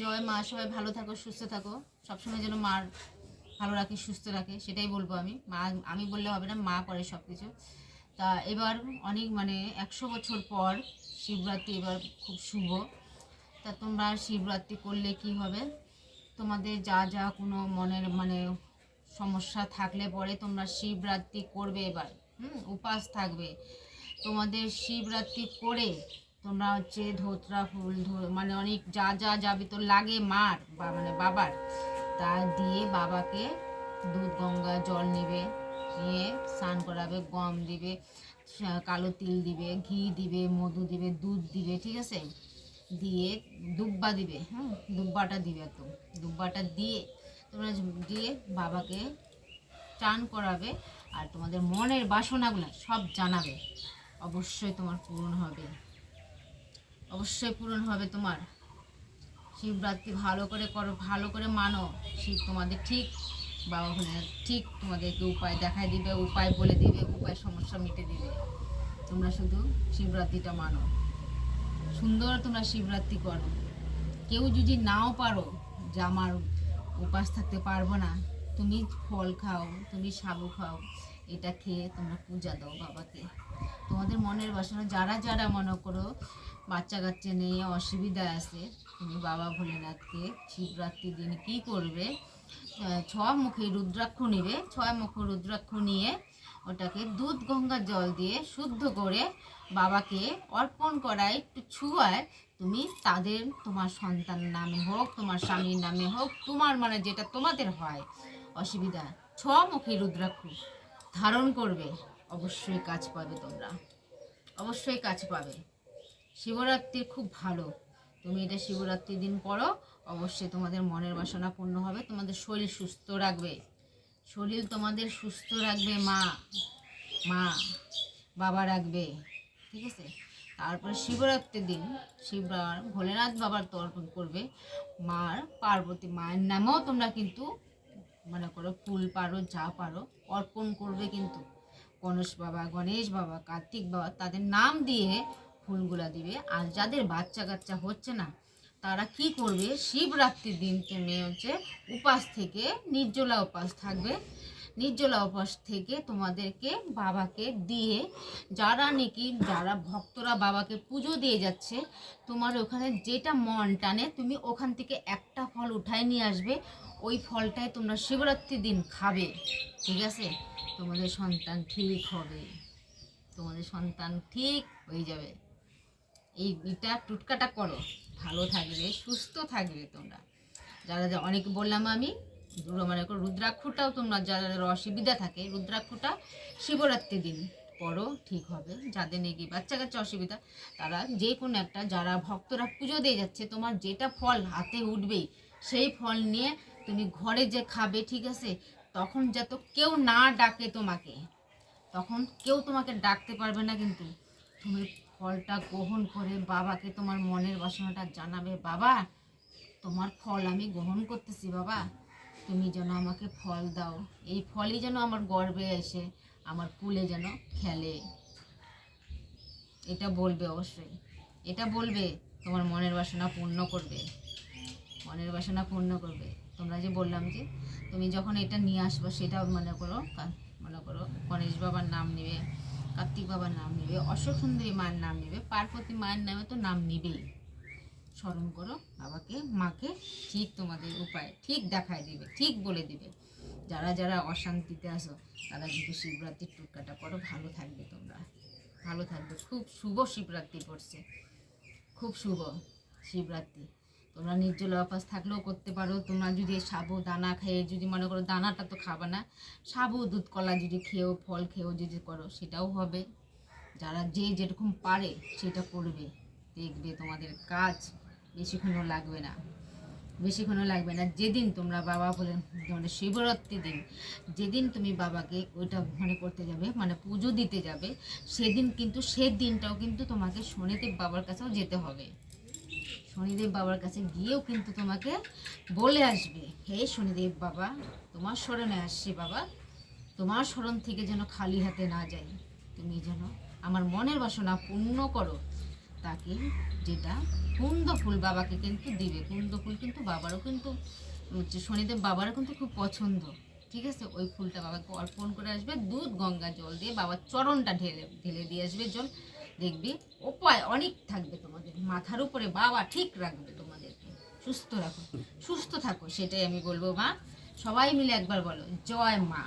জয় মা, সবাই ভালো থাকো, সুস্থ থাকো। সবসময় যেন মার ভালো রাখে, সুস্থ রাখে, সেটাই বলব আমি। মা, আমি বললে হবে না, মা করে সব কিছু তা এবার অনেক মানে একশো বছর পর শিবরাত্রি এবার খুব শুভ। তা তোমরা শিবরাত্রি করলে কি হবে? তোমাদের যা যা কোনো মনের মানে সমস্যা থাকলে পরে তোমরা শিবরাত্রি করবে এবার। হুম, উপাস থাকবে। তোমাদের শিবরাত্রি করে তোমরা হচ্ছে ধোতরা ফুল মানে অনেক যা যা যাবে তো লাগে মার, বা মানে বাবার, তা দিয়ে বাবাকে দুধ, গঙ্গা, জল নেবে, নিয়ে স্নান করাবে, গম দিবে কালো তিল দিবে, ঘি দিবে, মধু দিবে, দুধ দিবে, ঠিক আছে? দিয়ে দুব্বা দিবে হ্যাঁ? দুব্বাটা দিবে তো দুব্বাটা দিয়ে তোমরা দিয়ে বাবাকে চান করাবে, আর তোমাদের মনের বাসনাগুলো সব জানাবে। অবশ্যই তোমার পূরণ হবে। অবশ্যই পূরণ হবে তোমার। শিবরাত্রি ভালো করে করো, ভালো করে মানো। শিব তোমাদের ঠিক, বাবা ভোলেনাথ ঠিক তোমাদেরকে উপায় দেখায় দিবে, উপায় বলে দিবে, উপায় সমস্যা মিটে দিবে। তোমরা শুধু শিবরাত্রিটা মানো। সুন্দর তোমরা শিবরাত্রি করো। কেউ যদি নাও পারো, যে আমার উপাস থাকতে পারব না, তুমি ফল খাও, তুমি সাবু খাও এটা খেয়ে তোমরা পূজা দাও বাবাকে। তোমাদের মনের বাসনা, যারা যারা মনে করো বাচ্চা কাচ্চা নিয়ে অসুবিধা আছে, তুমি বাবা ভোলেনাথকে শিবরাত্রির দিন কী করবে? ছয় মুখে রুদ্রাক্ষ নিবে ছয় মুখে রুদ্রাক্ষ নিয়ে ওটাকে দুধ গঙ্গা জল দিয়ে শুদ্ধ করে বাবাকে অর্পণ করায় একটু ছুয়ায় তুমি তাদের, তোমার সন্তান নামে হোক, তোমার স্বামীর নামে হোক, তোমার মানে যেটা তোমাদের হয়, অসুবিধা। ছ মুখে রুদ্রাক্ষ। ধারণ করবে। অবশ্যই কাজ পাবে তোমরা। অবশ্যই কাজ পাবে। শিবরাত্রি খুব ভালো। তুমি এটা শিবরাত্রির দিন পড়ো। অবশ্যই তোমাদের মনের বাসনা পূর্ণ হবে। তোমাদের শরীর সুস্থ রাখবে। শরীর তোমাদের সুস্থ রাখবে, মা। মা, বাবা রাখবে। ঠিক আছে? তারপরে শিবরাত্রির দিন শিবরার ভোলেনাথ বাবার তর্পণ করবে। মার পার্বতী মায়ের নামেও তোমরা কিন্তু মনে করো, ফুল পারো, যা পারো, অর্পণ করবে কিন্তু। গণেশ বাবা গণেশ বাবা, কার্তিক বাবা তাদের নাম দিয়ে ফুলগুলা দিবে। আর যাদের বাচ্চা কাচ্চা হচ্ছে না, তারা কি করবে? শিবরাত্রির দিন তুমি হচ্ছে উপাস থেকে নির্জলা উপাস থাকবে। নির্জলা উপাস থেকে তোমাদেরকে বাবাকে দিয়ে, যারা নাকি, যারা ভক্তরা বাবাকে পুজো দিয়ে যাচ্ছে, তোমার ওখানে যেটা মন টানে, তুমি ওখান থেকে একটা ফল উঠায় নিয়ে আসবে। ওই ফলটাই তোমরা শিবরাত্রির দিন খাবে, ঠিক আছে? তোমাদের সন্তান ঠিক হবে। তোমাদের সন্তান ঠিক হয়ে যাবে। এই এটা টুটকাটা করো। ভালো থাকবে, সুস্থ থাকবে তোমরা। যারা অনেক বললাম আমি মানে রুদ্রাক্ষটাও তোমরা যারা অসুবিধা থাকে, রুদ্রাক্ষটা শিবরাত্রির দিন করো ঠিক হবে। যাদের নাকি বাচ্চা কাচ্চা অসুবিধা, তারা যে কোনো একটা যারা ভক্তরা পুজো দিয়ে যাচ্ছে, তোমার যেটা ফল হাতে উঠবেই, সেই ফল নিয়ে তুমি ঘরে যে খাবে, ঠিক আছে, তখন যত কেউ না ডাকে তোমাকে, তখন কেউ তোমাকে ডাকতে পারবে না কিন্তু। তুমি ফলটা গ্রহণ করে বাবাকে তোমার মনের বাসনাটা জানাবে, বাবা, তোমার ফল আমি গ্রহণ করতেছি, বাবা। তুমি যেন আমাকে ফল দাও। এই ফলই যেন আমার গর্বে এসে, আমার কুলে যেন খেলে। এটা বলবে অবশ্যই। এটা বলবে, তোমার মনের বাসনা পূর্ণ করবে। মনের বাসনা পূর্ণ করবে। তোমরা যে বললাম যে, তুমি যখন এটা নিয়ে আসব, সেটা মনে করো মনে করো, গণেশ বাবার নাম নেবে, কার্তিক বাবার নাম নেবে অশোক সুন্দরী মায়ের নাম নেবে, পার্বতী মায়ের নামে তো নাম নিবেই। স্মরণ করো, বাবাকে, মাকে ঠিক তোমাদের উপায়, ঠিক দেখায় দিবে, ঠিক বলে দিবে। যারা যারা অশান্তিতে আসো তারা কিন্তু শিবরাত্রির টুকাটা করো, ভালো থাকবে তোমরা। ভালো থাকবে। খুব শুভ শিবরাত্রি পড়ছে। খুব শুভ শিবরাত্রি। তোমরা নির্জলা অপাস থাকলেও করতে পারো। তোমরা যদি সাবু দানা খেয়ে যদি মনে করো দানাটা তো খাবে না, সাবু দুধ কলা যদি খেয়েও, ফল খেয়েও যদি করো, সেটাও হবে। যারা যে যেরকম পারে, সেটা করবে। দেখবে তোমাদের কাজ। বেশিক্ষণও লাগবে না। বেশিক্ষণও লাগবে না। যেদিন তোমরা বাবা বলে মানে শিবরাত্রি দিন, যেদিন তুমি বাবাকে ওইটা মানে করতে যাবে মানে পুজো দিতে যাবে, সেদিন কিন্তু সে দিনটাও কিন্তু তোমাকে শনিদেব বাবার কাছেও যেতে হবে। শনিদেব বাবার কাছে গিয়েও কিন্তু তোমাকে বলে আসবে, হে শনিদেব বাবা, তোমার স্মরণে আসছে বাবা। তোমার স্মরণ থেকে যেন খালি হাতে না যাই। তুমি যেন আমার মনের বাসনা পূর্ণ করো। তাকে যেটা কুন্দ ফুল বাবাকে কিন্তু দিবে। কুন্দ ফুল কিন্তু বাবারও কিন্তু শনিদেব বাবারও কিন্তু খুব পছন্দ। ঠিক আছে? ওই ফুলটা বাবাকে অর্পণ করে আসবে, দুধ, গঙ্গা জল দিয়ে বাবার চরণটা ঢেলে ঢেলে দিয়ে আসবে জল। দেখবি উপায় অনেক থাকবে তোমাদের। মাথার উপরে বাবা ঠিক রাখবে তোমাদেরকে। সুস্থ রাখো। সুস্থ থাকো, সেটাই আমি বলব মা। সবাই মিলে একবার বলো, জয় মা।